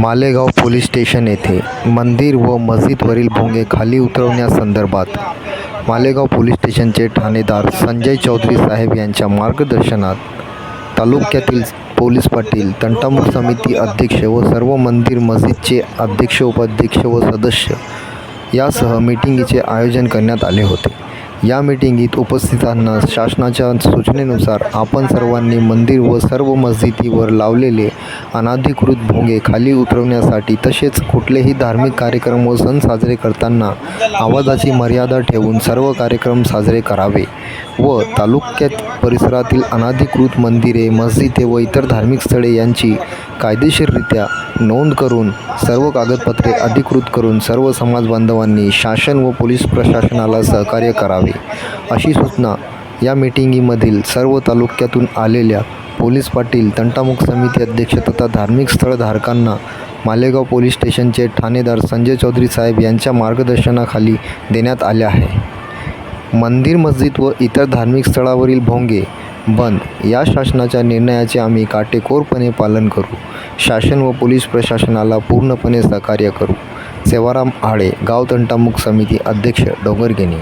Malegaon police station येथे मंदिर व मस्जिदवरील भोंगे खाली उतरवण्यासंदर्भात मालेगाव पोलीस स्टेशनचे ठाणेदार संजय चौधरी साहेब यांच्या मार्गदर्शनात तालुक्यातील पोलीस पाटील तंटामुक्त समिती अध्यक्ष व सर्व मंदिर मस्जिदचे अध्यक्ष उपाध्यक्ष व सदस्य यासह मिटिंगीचे आयोजन करण्यात आले होते. या मिटिंगीत उपस्थितांना शासनाच्या सूचनेनुसार आपण सर्वांनी मंदिर व सर्व मस्जिदीवर लावलेले अनाधिकृत भोंगे खाली उतरवण्यासाठी तसेच कुठलेही धार्मिक कार्यक्रम व सण साजरे करताना आवाजाची मर्यादा ठेवून सर्व कार्यक्रम साजरे करावे व तालुक्यात परिसरातील अनाधिकृत मंदिरे मस्जिदे व इतर धार्मिक स्थळे यांची कायदेशीररित्या नोंद करून सर्व कागदपत्रे अधिकृत करून सर्व समाज बांधवांनी शासन व पोलीस प्रशासनाला सहकार्य करावे. अशी सूचना या मिटिंगीमधील सर्व तालुक्यातून आलेल्या पोलीस पाटील तंटामुख समिती अध्यक्ष तथा धार्मिक स्थळधारकांना मालेगाव पोलीस स्टेशनचे ठाणेदार संजय चौधरी साहेब यांच्या मार्गदर्शनाखाली देण्यात आले आहे. मंदिर मस्जिद व इतर धार्मिक स्थळावरील भोंगे बंद. या शासनाच्या निर्णयाचे आम्ही काटेकोरपणे पालन करू. शासन व पोलीस प्रशासनाला पूर्णपणे सहकार्य करू. सेवाराम आळे गाव तंटामुक्त समिती अध्यक्ष डोंगरगेणी.